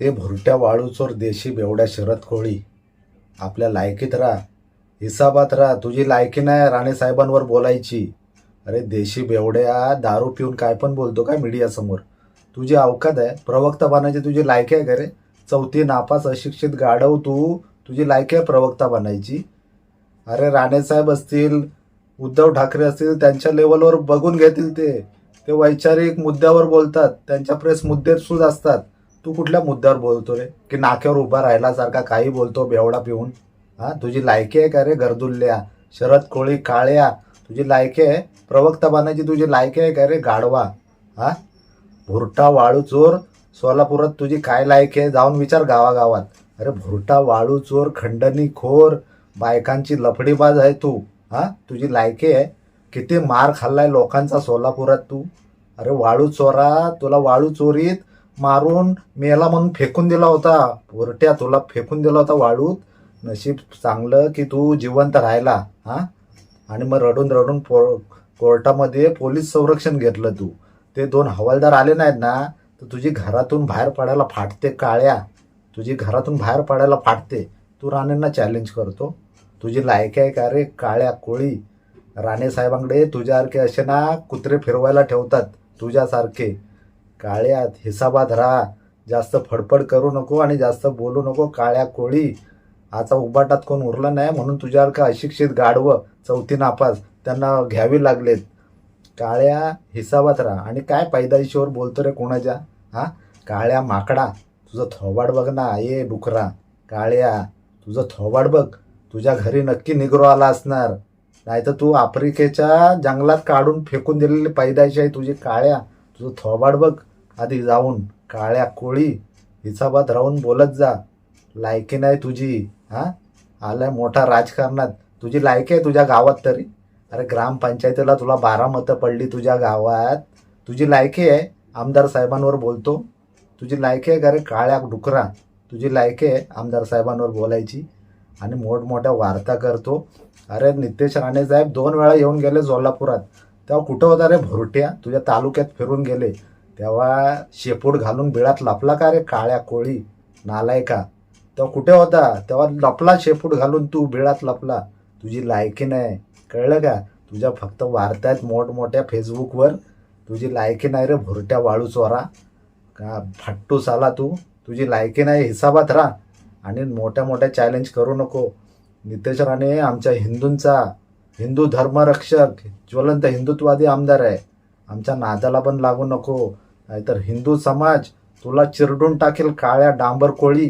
हे भुरट्या वाळूचोर देशी बेवड्या शरद कोळी. आपल्या लायकीत राहा. हिसाबात राहा. तुझी लायकी नाही राणे साहेबांवर बोलायची. अरे देशी बेवड्या दारू पिऊन काय पण बोलतो काय मीडियासमोर? तुझी अवकात आहे. प्रवक्ता बनायची तुझी लायकी आहे का रे? चौथी नापास अशिक्षित गाढव तू. तुझी लायकी आहे प्रवक्ता बनायची. अरे राणेसाहेब असतील उद्धव ठाकरे असतील त्यांच्या लेवलवर बघून घेतील ते. ते वैचारिक मुद्द्यावर बोलतात. त्यांच्या प्रेस मुद्दे सुद्धा असतात. तू कुठल्या मुद्द्यावर बोलतो रे? की नाक्यावर उभा राहिल्यासारखा काही बोलतो बेवडा पिऊन? हा तुझी लायकी आहे का रे गर्दुल्ल्या? शरद कोळी काळ्या तुझी लायकी आहे? प्रवक्ता बनायची तुझी लायकी आहे का रे गाढवा? हा? भुरटा वाळू चोर सोलापुरात तुझी काय लायकी आहे? जाऊन विचार गावागावात. अरे भुरटा वाळू चोर खंडणी खोर बायकांची लफडीबाज आहे तू. हा तुझी लायकी आहे? किती मार खाल्लाय लोकांचा सोलापुरात तू. अरे वाळू चोरा तुला वाळू चोरीत मारून मेला म्हणून फेकून दिला होता. वरट्या तुला फेकून दिला होता वाळूत. नशीब चांगलं की तू जिवंत राहिला हा? आणि मग रडून रडून पो कोर्टामध्ये पोलीस संरक्षण घेतलं तू. ते दोन हवालदार आले नाहीत ना तर तुझी घरातून बाहेर पडायला फाटते काळ्या. तुझी घरातून बाहेर पडायला फाटते. तू राणेंना चॅलेंज करतो. तुझी लायकी आहे का रे काळ्या कोळी? राणे साहेबांकडे तुझ्यासारखे असे ना कुत्रे फिरवायला ठेवतात. तुझ्यासारखे. काळ्यात हिसाबात राहा. जास्त फडफड करू नको आणि जास्त बोलू नको. काळ्या कोळी. आता उबाटात कोण उरलं नाही म्हणून तुझ्यासारखं अशिक्षित गाढवं चौथी नापास त्यांना घ्यावी लागलेत. काळ्या हिसाबात राहा. आणि काय पैदाईशीवर बोलतो रे कोणाच्या? हा? काळ्या माकडा. तुझं थोबाड बघ ना ये डुकरा. काळ्या तुझं थोबाड बघ. तुझ्या घरी नक्की निग्रो आला असणार. नाहीतर तू आफ्रिकेच्या जंगलात काढून फेकून दिलेली पैदायशी आहे तुझी काळ्या. तुझं थोबाड बघ. आधी जाऊन काळ्या कोळी हिसाबात राहून बोलत जा. लायकी नाही तुझी हां? आलाय मोठा राजकारणात. तुझी लायकी आहे तुझ्या गावात तरी. अरे ग्रामपंचायतीला तुला बारा मतं पडली तुझ्या गावात. तुझी लायकी आहे आमदार साहेबांवर बोलतो. तुझी लायकी आहे का रे काळ्या डुकरा? तुझी लायकी आहे आमदार साहेबांवर बोलायची. आणि मोठमोठ्या वार्ता करतो. अरे नितेश राणे साहेब दोन वेळा येऊन गेले सोलापुरात. तेव्हा कुठं होता रे भुरट्या? तुझ्या तालुक्यात फिरून गेले. तेव्हा शेपूट घालून बिळात लपला का रे काळ्या कोळी? नालायका तेव्हा कुठे होता? तेव्हा लपला शेपूट घालून तू बिळात लपला. तुझी लायकी नाही. कळलं का? तुझ्या फक्त वार्ता आहेत मोठमोठ्या फेसबुकवर. तुझी लायकी नाही रे भुरट्या वाळू चोरा. का फट्टूस आला तू? तुझी लायकी नाही हिसाबात राहा. आणि मोठ्या मोठ्या चॅलेंज करू नको. नितेश राणे आमच्या हिंदूंचा हिंदू धर्मरक्षक ज्वलंत हिंदुत्ववादी आमदार आहे. आमच्या नादाला पण लागू नको. नाहीतर हिंदू समाज तुला चिरडून टाकेल काळ्या डांबर कोळी.